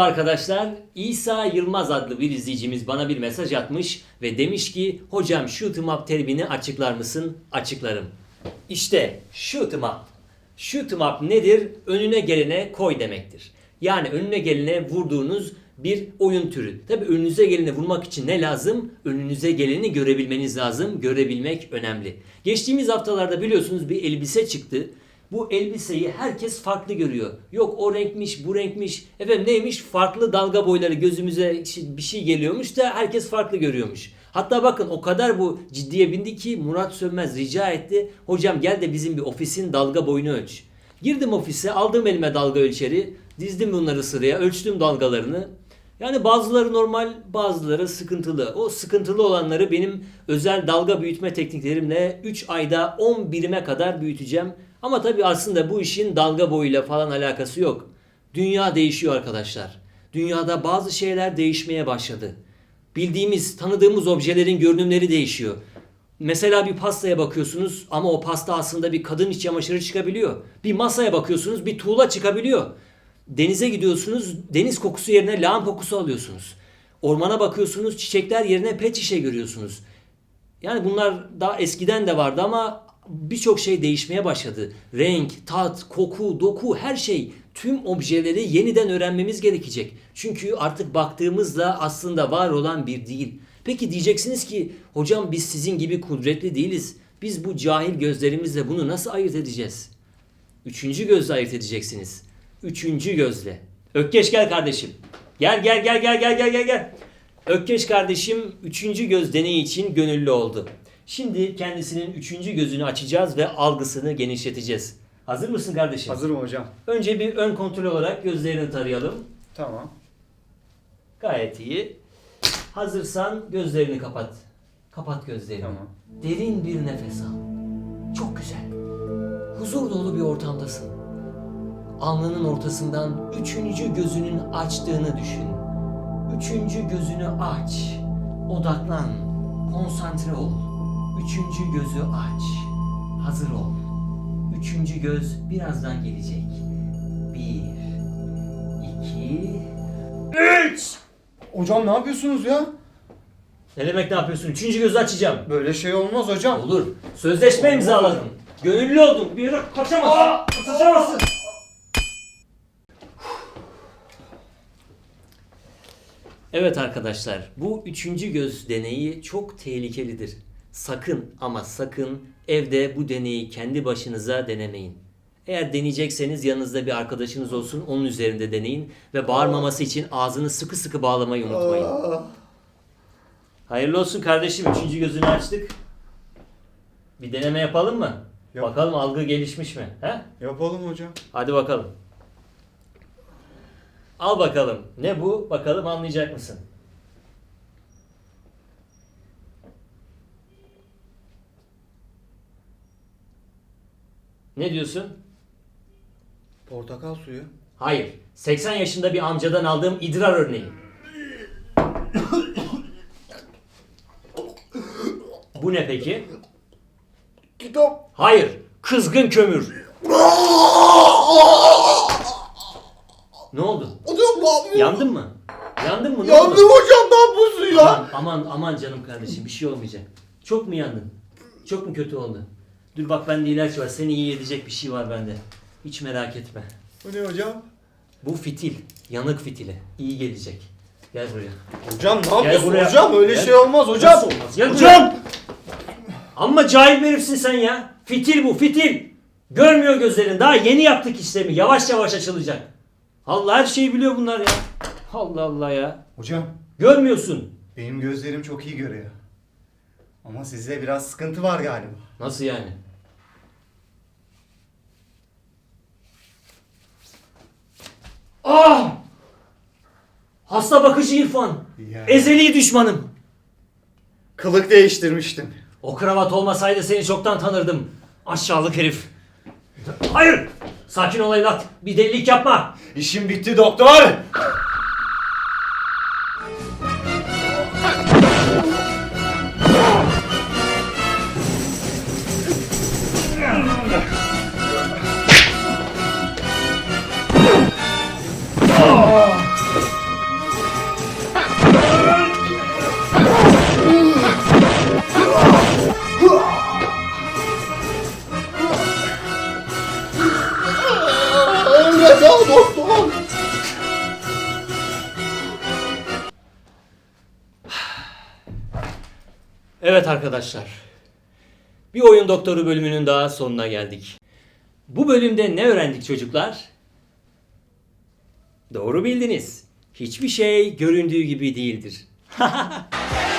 Merhaba arkadaşlar. İsa Yılmaz adlı bir izleyicimiz bana bir mesaj atmış ve demiş ki hocam shoot 'em up terimini açıklar mısın? Açıklarım. İşte shoot 'em up. Shoot 'em up nedir? Önüne gelene koy demektir. Yani önüne gelene vurduğunuz bir oyun türü. Tabi önünüze gelene vurmak için ne lazım? Önünüze geleni görebilmeniz lazım. Görebilmek önemli. Geçtiğimiz haftalarda biliyorsunuz bir elbise çıktı. Bu elbiseyi herkes farklı görüyor. Yok o renkmiş, bu renkmiş. Efendim neymiş? Farklı dalga boyları gözümüze bir şey geliyormuş da herkes farklı görüyormuş. Hatta bakın o kadar bu ciddiye bindi ki Murat Sönmez rica etti. Hocam gel de bizim bir ofisin dalga boyunu ölç. Girdim ofise, aldım elime dalga ölçeri, dizdim bunları sıraya, ölçtüm dalgalarını. Yani bazıları normal, bazıları sıkıntılı. O sıkıntılı olanları benim özel dalga büyütme tekniklerimle 3 ayda 10 birime kadar büyüteceğim. Ama tabii aslında bu işin dalga boyuyla falan alakası yok. Dünya değişiyor arkadaşlar. Dünyada bazı şeyler değişmeye başladı. Bildiğimiz, tanıdığımız objelerin görünümleri değişiyor. Mesela bir pastaya bakıyorsunuz ama o pasta aslında bir kadın iç çamaşırı çıkabiliyor. Bir masaya bakıyorsunuz bir tuğla çıkabiliyor. Denize gidiyorsunuz deniz kokusu yerine lağım kokusu alıyorsunuz. Ormana bakıyorsunuz çiçekler yerine pet şişe görüyorsunuz. Yani bunlar daha eskiden de vardı ama birçok şey değişmeye başladı. Renk, tat, koku, doku her şey tüm objeleri yeniden öğrenmemiz gerekecek. Çünkü artık baktığımızda aslında var olan bir değil. Peki diyeceksiniz ki hocam biz sizin gibi kudretli değiliz. Biz bu cahil gözlerimizle bunu nasıl ayırt edeceğiz? Üçüncü gözle ayırt edeceksiniz. Üçüncü gözle. Ökkeş gel kardeşim. Gel gel gel gel gel gel gel gel. Ökkeş kardeşim üçüncü göz deneyi için gönüllü oldu. Şimdi kendisinin üçüncü gözünü açacağız ve algısını genişleteceğiz. Hazır mısın kardeşim? Hazırım hocam. Önce bir ön kontrol olarak gözlerini tarayalım. Tamam. Gayet iyi. Hazırsan gözlerini kapat. Kapat gözlerini. Tamam. Derin bir nefes al. Çok güzel. Huzur dolu bir ortamdasın. Alnının ortasından üçüncü gözünün açtığını düşün. Üçüncü gözünü aç. Odaklan. Konsantre ol. Üçüncü gözü aç. Hazır ol. Üçüncü göz birazdan gelecek. Bir, iki, üç. Hocam ne yapıyorsunuz ya? Ne demek ne yapıyorsun? Üçüncü gözü açacağım. Böyle şey olmaz hocam. Olur. Sözleşme imzaladım. Gönüllü oldum. Bir yere kaçamazsın. Kaçamazsın. Evet arkadaşlar, bu üçüncü göz deneyi çok tehlikelidir. Sakın ama sakın evde bu deneyi kendi başınıza denemeyin. Eğer deneyecekseniz yanınızda bir arkadaşınız olsun, onun üzerinde deneyin ve bağırmaması için ağzını sıkı sıkı bağlamayı unutmayın. Hayırlı olsun kardeşim, üçüncü gözünü açtık. Bir deneme yapalım mı? Yap. Bakalım algı gelişmiş mi? He? Yapalım hocam. Hadi bakalım. Al bakalım. Ne bu? Bakalım anlayacak mısın? Ne diyorsun? Portakal suyu. Hayır. 80 yaşında bir amcadan aldığım idrar örneği. Bu ne peki? Kitap. Hayır. Kızgın kömür. Ne oldu? Hocam ne yapıyorsun? Yandın mı? Yandın mı? Ne Yandım oldu? hocam ne yapıyorsun ya? Aman, aman aman canım kardeşim bir şey olmayacak. Çok mu yandın? Çok mu kötü oldu? Dur bak bende ilaç var. Seni iyi edecek bir şey var bende. Hiç merak etme. Bu ne hocam? Bu fitil. Yanık fitili. İyi gelecek. Gel buraya. Hocam ne yapıyorsun buraya. hocam? Öyle Gel. şey olmaz hocam. Nasıl olmaz? Gel hocam. Amma cahil bir herifsin sen ya. Fitil bu fitil. Görmüyor gözlerin. Daha yeni yaptık işlemi. Yavaş yavaş açılacak. Allah her şeyi biliyor bunlar ya. Allah Allah ya. Hocam Görmüyorsun. benim gözlerim çok iyi görüyor. Ama sizde biraz sıkıntı var galiba. Nasıl yani? Ah! Hasta bakıcı İrfan. Ya. Ezeli düşmanım. Kılık değiştirmiştim. O kravat olmasaydı seni çoktan tanırdım. Aşağılık herif. Hayır! Sakin ol evlat. Bir delilik yapma. İşim bitti doktor. Arkadaşlar. Bir oyun doktoru bölümünün daha sonuna geldik. Bu bölümde ne öğrendik çocuklar? Doğru bildiniz. Hiçbir şey göründüğü gibi değildir.